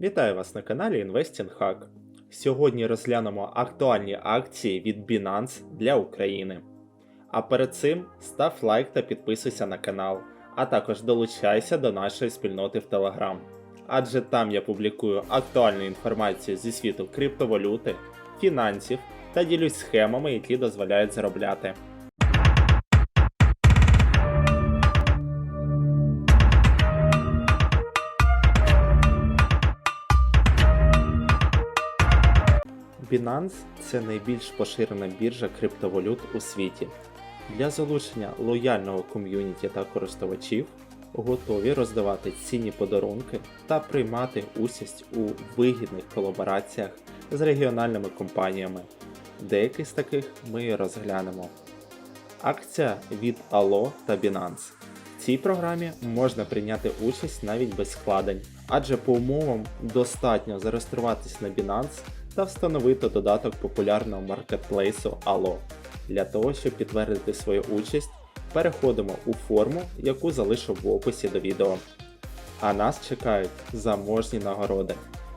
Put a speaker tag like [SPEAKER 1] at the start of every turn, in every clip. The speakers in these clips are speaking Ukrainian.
[SPEAKER 1] Вітаю вас на каналі Investing Hack. Сьогодні розглянемо актуальні акції від Binance для України. А перед цим став лайк та підписуйся на канал, а також долучайся до нашої спільноти в Telegram. Адже там я публікую актуальну інформацію зі світу криптовалюти, фінансів та ділюсь схемами, які дозволяють заробляти. Binance це найбільш поширена біржа криптовалют у світі. Для залучення лояльного ком'юніті та користувачів готові роздавати цінні подарунки та приймати участь у вигідних колабораціях з регіональними компаніями. Деякі з таких ми розглянемо. Акція від Allo та Binance. В цій програмі можна прийняти участь навіть без складень, адже по умовам достатньо зареєструватись на Binance та встановити додаток популярного маркетплейсу Allo. Для того, щоб підтвердити свою участь, переходимо у форму, яку залишу в описі до відео. А нас чекають заможні нагороди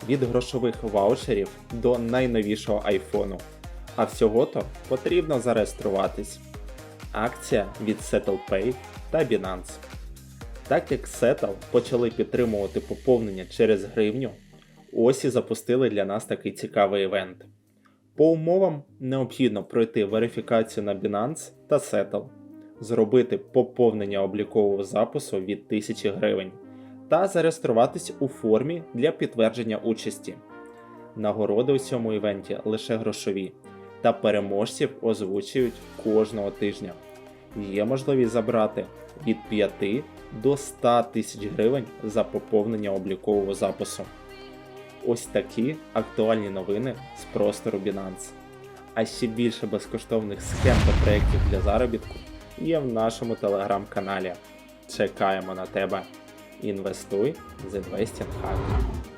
[SPEAKER 1] від грошових ваучерів до найновішого айфону. А всього-то потрібно зареєструватись. Акція від SettlePay та Binance. Так як Settle почали підтримувати поповнення через гривню, ось запустили для нас такий цікавий івент. По умовам необхідно пройти верифікацію на Binance та Settle, зробити поповнення облікового запису від 1000 гривень та зареєструватись у формі для підтвердження участі. Нагороди у цьому івенті лише грошові, та переможців озвучують кожного тижня. Є можливість забрати від 5 до 100 тисяч гривень за поповнення облікового запису. Ось такі актуальні новини з простору Binance. А ще більше безкоштовних схем та проєктів для заробітку є в нашому телеграм-каналі. Чекаємо на тебе. Інвестуй з Investing Hack.